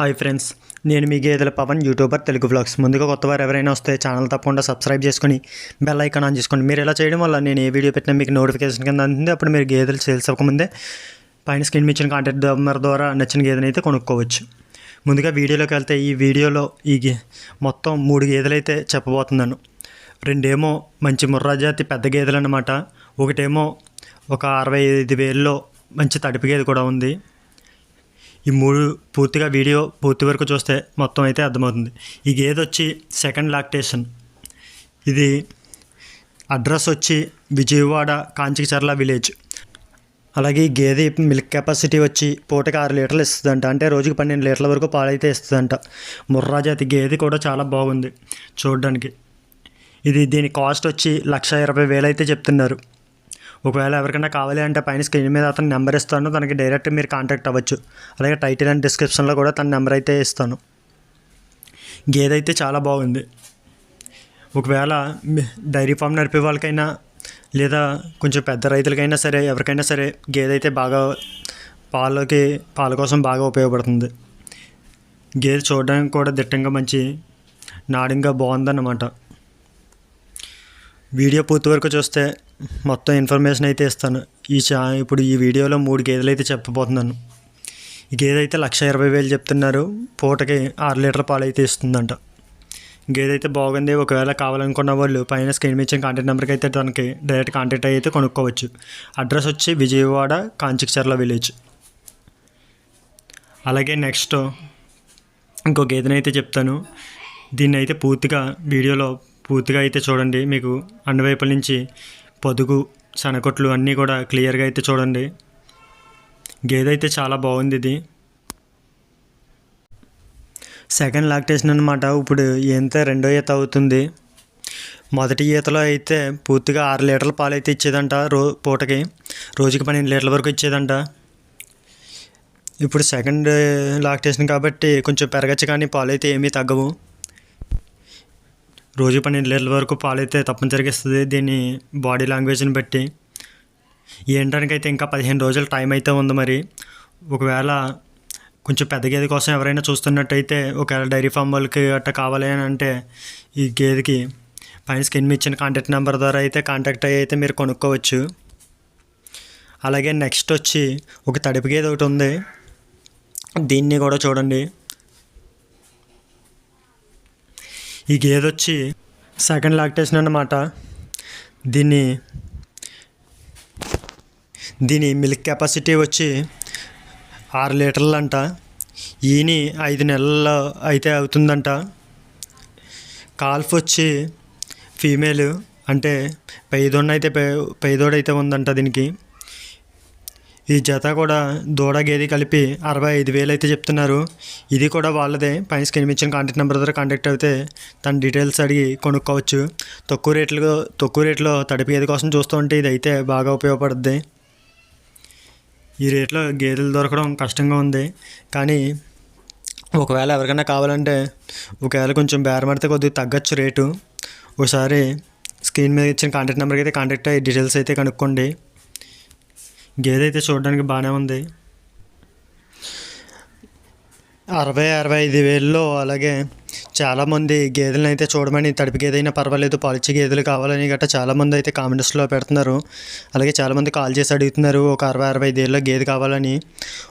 Hi friends నేను మీ గేదెల Pawan YouTuber Telugu blogs ముందుగా కొత్త వారు ఎవరైనా వస్తే ఛానల్ తప్పకుండా సబ్స్క్రైబ్ చేసుకొని బెల్ ఐకాన్ ఆన్ చేసుకోండి. మీరు ఇలా చేయడం వల్ల నేను ఏ వీడియో పెట్టినా మీకు నోటిఫికేషన్ కింద అందుతుంది అప్పుడు మీరు గేదెలు సేల్స్ అవ్వకముందే పైన స్క్రీన్ ఇచ్చిన కాంటాక్ట్ నెంబర్ ద్వారా నచ్చిన గేదెని అయితే కొనుక్కోవచ్చు. ముందుగా వీడియోలోకి వెళ్తే ఈ వీడియోలో ఈ గే మొత్తం మూడు గేదెలు అయితే చెప్పబోతున్నాను. రెండేమో మంచి ముర్రా జాతి పెద్ద గేదెలు అన్నమాట ఒకటేమో ఒక అరవై ఐదు వేలలో మంచి తడిపి గేదె కూడా ఉంది. ఈ మూడు పూర్తిగా వీడియో పూర్తి వరకు చూస్తే మొత్తం అయితే అర్థమవుతుంది. ఈ గేదె వచ్చి సెకండ్ లాక్టేషన్ ఇది అడ్రస్ వచ్చి విజయవాడ కాంచికచర్ల విలేజ్. అలాగే ఈ గేదె మిల్క్ కెపాసిటీ వచ్చి పూటకి ఆరు లీటర్లు ఇస్తుందంట. అంటే రోజుకి పన్నెండు లీటర్ల వరకు పాలైతే ఇస్తుందంట. ముర్రా జాతి గేదె కూడా చాలా బాగుంది చూడడానికి. ఇది దీని కాస్ట్ వచ్చి లక్ష ఇరవై వేలు అయితే చెప్తున్నారు. ఒకవేళ ఎవరికైనా కావాలి అంటే పైన స్క్రీన్ మీద అతను నెంబర్ ఇస్తాను తనకి డైరెక్ట్ మీరు కాంటాక్ట్ అవ్వచ్చు. అలాగే టైటిల్ అండ్ డిస్క్రిప్షన్లో కూడా తన నెంబర్ అయితే ఇస్తాను. గేదె అయితే చాలా బాగుంది. ఒకవేళ డైరీ ఫామ్ నడిపే వాళ్ళకైనా లేదా కొంచెం పెద్ద రైతులకైనా సరే ఎవరికైనా సరే గేదె అయితే బాగా పాలకి పాల కోసం బాగా ఉపయోగపడుతుంది. గేదె చూడడానికి కూడా దిట్టంగా మంచి నాడింగా బాగుందన్నమాట. వీడియో పూర్తి వరకు చూస్తే మొత్తం ఇన్ఫర్మేషన్ అయితే ఇస్తాను. ఈ చా ఇప్పుడు ఈ వీడియోలో మూడు గేదెలు అయితే చెప్పబోతున్నాను. ఈ గేదె అయితే లక్ష ఇరవై వేలు చెప్తున్నారు. పూటకి ఆరు లీటర్ పాలు అయితే ఇస్తుందంట. గేదె అయితే బాగుంది. ఒకవేళ కావాలనుకున్న వాళ్ళు పైన స్క్రీన్ మీద ఇచ్చిన కాంటాక్ట్ నెంబర్కి అయితే దానికి డైరెక్ట్ కాంటాక్ట్ అయితే కొనుక్కోవచ్చు. అడ్రస్ వచ్చి విజయవాడ కాంచిక్చర్ల విలేజ్ అలాగే నెక్స్ట్ ఇంకో గేదెని అయితే చెప్తాను. దీన్ని అయితే పూర్తిగా వీడియోలో పూర్తిగా అయితే చూడండి. మీకు అన్ని వైపుల నుంచి పొదుగు సనకొట్లు అన్నీ కూడా క్లియర్గా అయితే చూడండి. గేదె అయితే చాలా బాగుంది ఇది. సెకండ్ లాక్టేషన్ అనమాట ఇప్పుడు ఎంత రెండో ఈత అవుతుంది. మొదటి ఈతలో అయితే పూర్తిగా ఆరు లీటర్ల పాలు అయితే ఇచ్చేదంట రో పూటకి. రోజుకి పన్నెండు లీటర్ల వరకు ఇచ్చేదంట. ఇప్పుడు సెకండ్ లాక్టేషన్ కాబట్టి కొంచెం పెరగచ్చు కానీ పాలు అయితే ఏమీ తగ్గవు. రోజు పన్నెండు లీటర్ల వరకు పాలు అయితే తప్పనిసరిగా ఇస్తుంది. దీని బాడీ లాంగ్వేజ్ని బట్టి. ఏంటానికైతే ఇంకా పదిహేను రోజుల టైం అయితే ఉంది మరి. ఒకవేళ కొంచెం పెద్ద గేదె కోసం ఎవరైనా చూస్తున్నట్టయితే ఒకవేళ డైరీ ఫామ్ వాళ్ళకి అట్ట కావాలి అని అంటే ఈ గేదెకి పైన స్కిన్ ఇచ్చిన కాంటాక్ట్ నెంబర్ ద్వారా అయితే కాంటాక్ట్ అయ్యి అయితే మీరు కొనుక్కోవచ్చు. అలాగే నెక్స్ట్ వచ్చి ఒక తడిపి గేదె ఒకటి ఉంది. దీన్ని కూడా చూడండి. ఈ గేదె వచ్చి సెకండ్ లాక్టేషన్ అన్నమాట. దీన్ని దీని మిల్క్ కెపాసిటీ వచ్చి ఆరు లీటర్లు అంట ఈని ఐదు నెలల్లో అయితే అవుతుందంట. కాల్ఫ్ వచ్చి ఫీమేల్ అంటే పైదోడిన అయితే పైదోడైతే ఉందంట దీనికి. ఈ జత కూడా దూడ గేది కలిపి అరవై ఐదు వేలు అయితే చెప్తున్నారు. ఇది కూడా వాళ్ళదే. పైన స్క్రీన్ ఇచ్చిన కాంటాక్ట్ నెంబర్ ద్వారా కాంటాక్ట్ అయితే తన డీటెయిల్స్ అడిగి కొనుక్కోవచ్చు. తక్కువ రేట్లో తక్కువ రేట్లో తడిపి గేది కోసం చూస్తూ ఉంటే ఇది అయితే బాగా ఉపయోగపడుద్ది. ఈ రేట్లో గేదెలు దొరకడం కష్టంగా ఉంది. కానీ ఒకవేళ ఎవరికైనా కావాలంటే ఒకవేళ కొంచెం బేరమడితే కొద్దిగా తగ్గచ్చు రేటు. ఒకసారి స్క్రీన్ మీద ఇచ్చిన కాంటాక్ట్ నెంబర్కి అయితే కాంటాక్ట్ అయ్యి డీటెయిల్స్ అయితే కనుక్కోండి. గేదె అయితే చూడడానికి బాగానే ఉంది. అరవై అరవై ఐదు వేలలో అలాగే చాలామంది గేదెలను అయితే చూడమని తడిపి గేదె అయినా పర్వాలేదు పాలిచ్చే గేదెలు కావాలని గట్రా చాలామంది అయితే కామెంట్స్లో పెడుతున్నారు. అలాగే చాలామంది కాల్ చేసి అడుగుతున్నారు ఒక అరవై అరవై ఐదు గేదె కావాలని.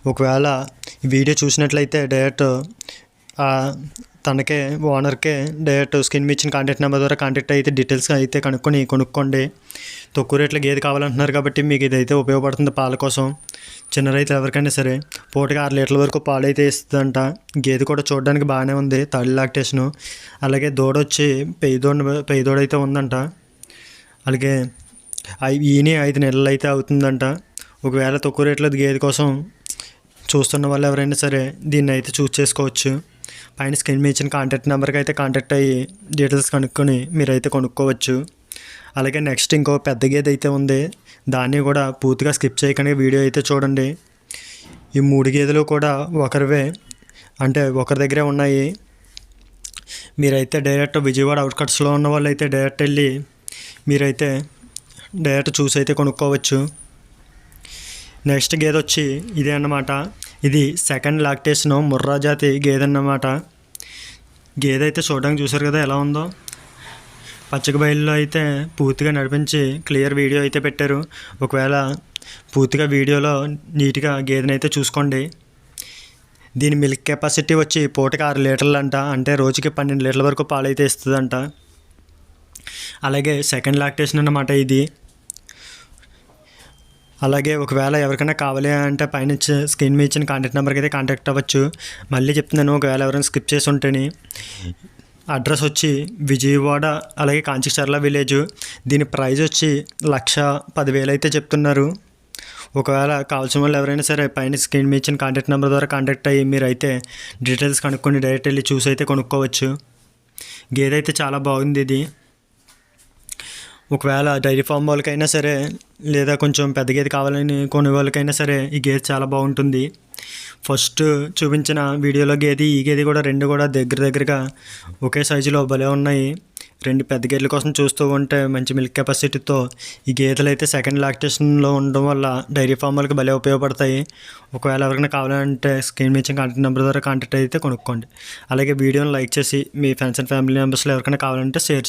ఒకవేళ వీడియో చూసినట్లయితే డైరెక్ట్ తనకే ఓనర్కే డైరెక్ట్ స్కిన్ మీద ఇచ్చిన కాంటాక్ట్ నెంబర్ ద్వారా కాంటాక్ట్ అయితే డీటెయిల్స్ అయితే కనుక్కొని కొనుక్కోండి. తక్కువ రేట్లో గేదె కావాలంటున్నారు కాబట్టి మీకు ఇదైతే ఉపయోగపడుతుంది పాల కోసం. చిన్న రైతులు ఎవరికైనా సరే పూటకి ఆరు లీటర్ల వరకు పాలు అయితే ఇస్తుందంట. గేదె కూడా చూడడానికి బాగానే ఉంది తల్లి లాక్టేషను. అలాగే దూడ వచ్చి పెయ్యదోడ పెయ్యదోడ అయితే ఉందంట. అలాగే ఈయనే ఐదు నెలలు అయితే అవుతుందంట. ఒకవేళ తక్కువ రేట్లో గేదె కోసం చూస్తున్న వాళ్ళు ఎవరైనా సరే దీన్ని అయితే చూస్ చేసుకోవచ్చు. పైన స్క్రీన్ మీద ఇచ్చిన కాంటాక్ట్ నెంబర్కి అయితే కాంటాక్ట్ అయ్యి డీటెయిల్స్ కనుక్కొని మీరైతే కొనుక్కోవచ్చు. అలాగే నెక్స్ట్ ఇంకో పెద్ద గేదె అయితే ఉంది. దాన్ని కూడా పూర్తిగా స్కిప్ చేయకుండా. వీడియో అయితే చూడండి. ఈ మూడు గేదెలు కూడా ఒకరివే అంటే ఒకరి దగ్గరే ఉన్నాయి. మీరైతే డైరెక్ట్ విజయవాడ అవుట్కట్స్లో ఉన్న వాళ్ళు అయితే డైరెక్ట్ వెళ్ళి మీరైతే డైరెక్ట్ చూసి అయితే కొనుక్కోవచ్చు. నెక్స్ట్ గేదె వచ్చి ఇదే అన్నమాట. ఇది సెకండ్ లాక్టేషన్ ముర్రా జాతి గేదె అన్నమాట గేదె అయితే చూడడానికి చూసారు కదా ఎలా ఉందో? పచ్చక బయలులో అయితే పూర్తిగా నడిపించి క్లియర్ వీడియో అయితే పెట్టారు. ఒకవేళ పూర్తిగా వీడియోలో నీట్గా గేదెని అయితే చూసుకోండి. దీని మిల్క్ కెపాసిటీ వచ్చి పూటకి ఆరు లీటర్లు అంట అంటే రోజుకి పన్నెండు లీటర్ల వరకు పాలైతే ఇస్తుందంట. అలాగే సెకండ్ లాక్టేషన్ అన్నమాట ఇది. అలాగే ఒకవేళ ఎవరికైనా కావాలి అంటే పైన స్క్రీన్ మీద ఇచ్చిన కాంటాక్ట్ నెంబర్కి అయితే కాంటాక్ట్ అవ్వచ్చు. మళ్ళీ చెప్తున్నాను ఒకవేళ ఎవరైనా స్కిప్ చేసి ఉంటేనే అడ్రస్ వచ్చి విజయవాడ అలాగే కాంచిచర్ల విలేజ్ దీని ప్రైజ్ వచ్చి లక్ష పదివేలు అయితే చెప్తున్నారు. ఒకవేళ కావాల్సిన వాళ్ళు ఎవరైనా సరే పైన స్క్రీన్ మీద ఇచ్చిన కాంటాక్ట్ నెంబర్ ద్వారా కాంటాక్ట్ అయ్యి మీరు అయితే డీటెయిల్స్ కనుక్కొని డైరెక్ట్ వెళ్ళి చూసి అయితే కొనుక్కోవచ్చు. గేదె అయితే చాలా బాగుంది ఇది. ఒకవేళ డైరీ ఫామ్ వాళ్ళకైనా సరే లేదా కొంచెం పెద్ద గేదె కావాలని కొనే వాళ్ళకైనా సరే ఈ గేదె చాలా బాగుంటుంది. ఫస్ట్ చూపించిన వీడియోలో గేది ఈ గేది కూడా రెండు కూడా దగ్గర దగ్గరగా ఒకే సైజులో భలే ఉన్నాయి. రెండు పెద్ద గేదెల కోసం చూస్తూ ఉంటే మంచి మిల్క్ కెపాసిటీతో ఈ గేదెలు అయితే సెకండ్ లాక్టేషన్లో ఉండడం వల్ల డైరీ ఫామ్ వాళ్ళకి భలే ఉపయోగపడతాయి. ఒకవేళ ఎవరికైనా కావాలంటే స్క్రీన్ మీద కాంటాక్ట్ నెంబర్ ద్వారా కాంటాక్ట్ అయితే కొనుక్కోండి. అలాగే వీడియోని లైక్ చేసి మీ ఫ్రెండ్స్ అండ్ ఫ్యామిలీ మెంబర్స్లో ఎవరికైనా కావాలంటే షేర్